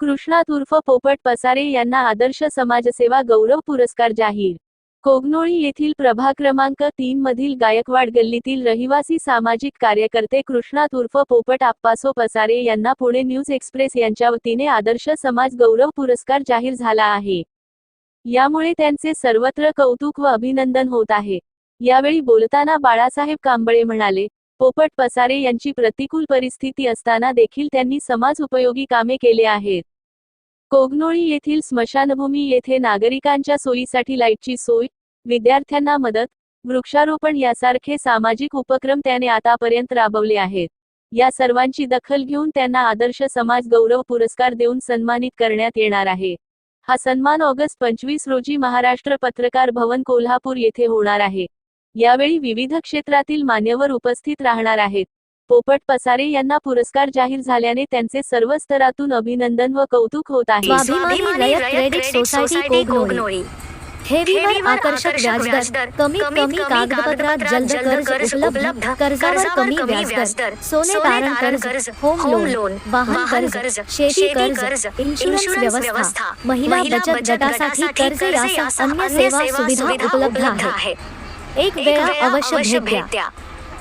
कृष्णात उर्फ पोपट पसारे यांना आदर्श समाजसेवा गौरव पुरस्कार जाहीर. कोगनोळी येथील प्रभा क्रमांक तीन मधील गायकवाड गल्लीतील रहिवासी सामाजिक कार्यकर्ते कृष्णात उर्फ पोपट आप्पासो पसारे यांना पुणे न्यूज एक्सप्रेस यांच्या वतीने आदर्श समाज गौरव पुरस्कार जाहीर झाला आहे. यामुळे त्यांचे सर्वत्र कौतुक व अभिनंदन होत आहे. यावेळी बोलताना बाळासाहेब कांबळे म्हणाले पोपट पसारे यांची प्रतिकूल परिस्थिती असताना देखील त्यांनी समाज उपयोगी कामे केले आहेत. कोगनोळी येथील स्मशानभूमी येथे नागरिकांच्या सोयीसाठी लाईटची सोय विद्यार्थ्यांना मदत वृक्षारोपण यासारखे सामाजिक उपक्रम त्याने आतापर्यंत राबवले आहेत. या सर्वांची दखल घेऊन त्यांना आदर्श समाज गौरव पुरस्कार देऊन सन्मानित करण्यात येणार आहे. हा सन्मान ऑगस्ट पंचवीस रोजी महाराष्ट्र पत्रकार भवन कोल्हापूर येथे होणार आहे. यावेळी विविध क्षेत्रातील मान्यवर उपस्थित राहणार आहेत. पोपट पसारे यांना पुरस्कार जाहीर झाल्याने त्यांचे सर्व स्तरातून अभिनंदन व कौतुक होत आहे. ठेवीवर आकर्षक व्याजदर कमीत कमी कागदपत्रात जलद कर्ज उपलब्ध कर्जावर कमी व्याजदर सोने तारण कर्ज होम लोन वाहन कर्ज शेती कर्ज इन्शुरन्स व्यवस्था महिला बचत गटासाठी कर्ज यासह अन्य सेवा सुविधा उपलब्ध आहेत. एक वेळा अवश्य भेट द्या.